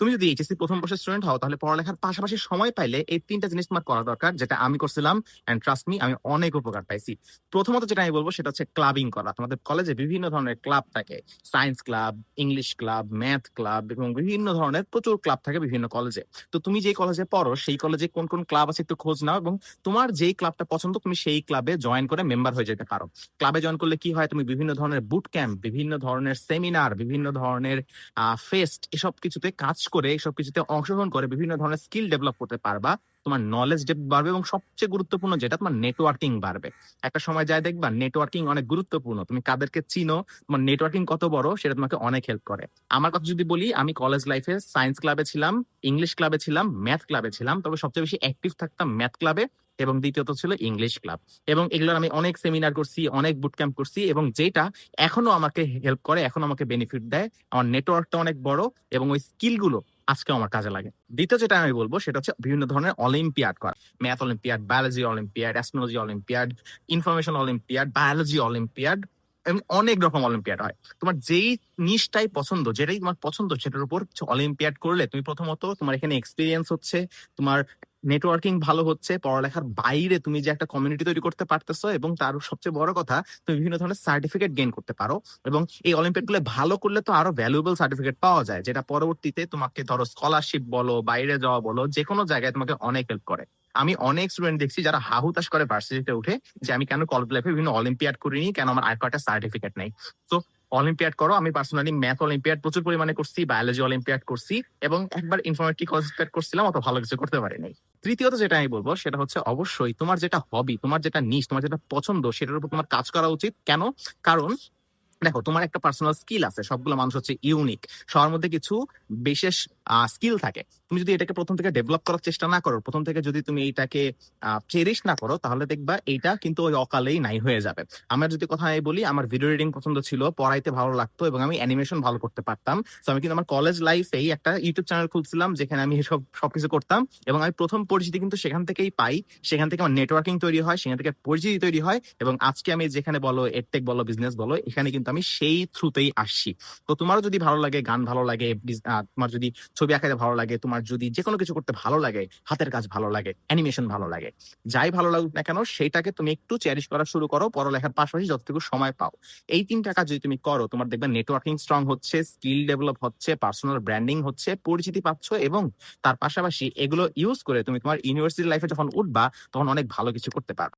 তুমি যদি এইচএসসি প্রথম বর্ষের স্টুডেন্ট হও, তাহলে পড়ালেখার পাশাপাশি সময় পাইলে এই তিনটা জিনিস তোমার করা দরকার, যেটা আমি করছিলাম এন্ড ট্রাস্ট মি আমি অনেক উপকার পাইছি। প্রথমত যেটা আমি বলব, সেটা হচ্ছে ক্লাবিং করা। তোমাদের কলেজে বিভিন্ন ধরনের ক্লাব থাকে। Science club English club math club এবং বিভিন্ন ধরনের প্রচুর ক্লাব থাকে বিভিন্ন কলেজে তো তুমি যেই কলেজে পড়ো, সেই কলেজে কোন কোন ক্লাব আছে একটু খোঁজ নাও, এবং তোমার যেই ক্লাবটা পছন্দ, তুমি সেই ক্লাবে জয়েন করে মেম্বার হয়ে যেতে পারো। ক্লাবে জয়েন করলে কি হয়, তুমি বিভিন্ন ধরনের বুট ক্যাম্প বিভিন্ন ধরনের সেমিনার বিভিন্ন ধরনের ফেস্ট এসব কিছুতে কাজ করে সবকিছুতে অংশগ্রহণ করে বিভিন্ন ধরনের স্কিল ডেভেলপ করতে পারবা। তোমার নলেজ ডেভেলপ বাড়বে এবং সবচেয়ে গুরুত্বপূর্ণ যেটা তোমার নেটওয়ার্কিং বাড়বে। একটা সময় যায় দেখবা নেটওয়ার্কিং অনেক গুরুত্বপূর্ণ। তুমি কাদেরকে চিনো, তোমার নেটওয়ার্কিং কত বড় সেটা তোমাকে অনেক হেল্প করে। আমার কথা যদি বলি, আমি কলেজ লাইফে সায়েন্স ক্লাবে ছিলাম ইংলিশ ক্লাবে ছিলাম ম্যাথ ক্লাবে ছিলাম, তবে সবচেয়ে বেশি অ্যাক্টিভ থাকতাম ম্যাথ ক্লাবে এবং দ্বিতীয়ত ছিল ইংলিশ ক্লাব এবং এগুলোর আমি অনেক সেমিনার করছি, অনেক বুট ক্যাম্প করছি এবং যেটা এখনও আমাকে হেল্প করে, এখনও আমাকে বেনিফিট দেয়। আমার নেটওয়ার্কটা অনেক বড় এবং ওই স্কিলগুলো আজকে আমার কাজে লাগে। দ্বিতীয় যেটা আমি বলব, সেটা হচ্ছে বিভিন্ন ধরনের অলিম্পিয়াড করা। Math olympiad, biology olympiad, astrology olympiad, information olympiad, biology olympiad অনেক রকম অলিম্পিয়াড হয়। তোমার যেই নিশটাই পছন্দ, যেটাই তোমার পছন্দ, সেটার উপর অলিম্পিয়াড করলে তুমি প্রথমত তোমার এখানে এক্সপিরিয়েন্স হচ্ছে, তোমার নেটওয়ার্কিং ভালো হচ্ছে, পড়ালেখার বাইরে তুমি যে একটা কমিউনিটি তৈরি করতে পারতেছো এবং তার সবচেয়ে বড় কথা, তুমি বিভিন্ন ধরনের সার্টিফিকেট গেইন করতে পারো এবং এই অলিম্পিয়াডগুলো ভালো করলে তো আরও ভ্যালুয়েবল সার্টিফিকেট পাওয়া যায়, যেটা পরবর্তীতে তোমাকে ধরো স্কলারশিপ বলো, বাইরে যাওয়া বলো যে কোনো জায়গায় তোমাকে অনেক হেল্প করে। আমি অনেক স্টুডেন্ট দেখছি যারা হাহুতাশ করে ভার্সিটিতে উঠে যে আমি কেন কলেজ লাইফে বিভিন্ন অলিম্পিয়াড করিনি, কেন আমার আর কয়টা সার্টিফিকেট নেই। তো অলিম্পিয়াড করো, আমি পার্সোনালি ম্যাথ অলিম্পিয়াড প্রচুর পরিমাণে করছি বায়োলজি অলিম্পিয়াড করছি এবং একবার ইনফরমেটিক অলিম্পিয়াড করছিলাম, অত ভালো কিছু করতে পারিনি। তৃতীয়ত যেটা আমি বলব, সেটা হচ্ছে অবশ্যই তোমার যেটা হবি তোমার যেটা নিস তোমার যেটা পছন্দ, সেটার উপর তোমার কাজ করা উচিত। কেন? কারণ দেখো, তোমার একটা পার্সোনাল স্কিল আছে, সবগুলো মানুষ হচ্ছে ইউনিক সবার মধ্যে কিছু বিশেষ স্কিল থাকে। তুমি যদি এটাকে প্রথম থেকে ডেভেলপ করার চেষ্টা না করো, প্রথম থেকে যদি তুমি এইটাকে চেরিশ না করো, তাহলে দেখবা এইটা কিন্তু ওই অকালেই নাই হয়ে যাবে। আমার যদি কথা আমি বলি, আমার ভিডিও রিডিং পছন্দ ছিল, পড়াইতে ভালো লাগতো এবং আমি অ্যানিমেশন ভালো করতে পারতাম। তো আমি কিন্তু আমার কলেজ লাইফেই একটা ইউটিউব চ্যানেল খুলছিলাম, যেখানে আমি সব সবকিছু করতাম এবং আমি প্রথম পরিচিতি কিন্তু সেখান থেকেই পাই। সেখান থেকে আমার নেটওয়ার্কিং তৈরি হয়, সেখান থেকে পরিচিতি তৈরি হয় এবং আজকে আমি যেখানে বলো এডটেক বলো বিজনেস বলো, এখানে কিন্তু আমি সেই থ্রুতেই আসছি। তো তোমারও যদি ভালো লাগে, গান ভালো লাগে তোমার যদি ছবি আঁকাতে ভালো লাগে, তোমার যদি যে কোনো কিছু করতে ভালো লাগে, হাতের কাজ ভালো লাগে অ্যানিমেশন ভালো লাগে, যাই ভালো লাগুক না কেন সেটাকে তুমি একটু চেরিশ করা শুরু করো, পড়ালেখার পাশাপাশি যতটুকু সময় পাও। এই তিনটা কাজ যদি তুমি করো, তোমার দেখবে নেটওয়ার্কিং স্ট্রং হচ্ছে স্কিল ডেভেলপ হচ্ছে পার্সোনাল ব্র্যান্ডিং হচ্ছে, পরিচিতি পাচ্ছ এবং তার পাশাপাশি এগুলো ইউজ করে তুমি তোমার ইউনিভার্সিটি লাইফে যখন উঠবা, তখন অনেক ভালো কিছু করতে পারবে।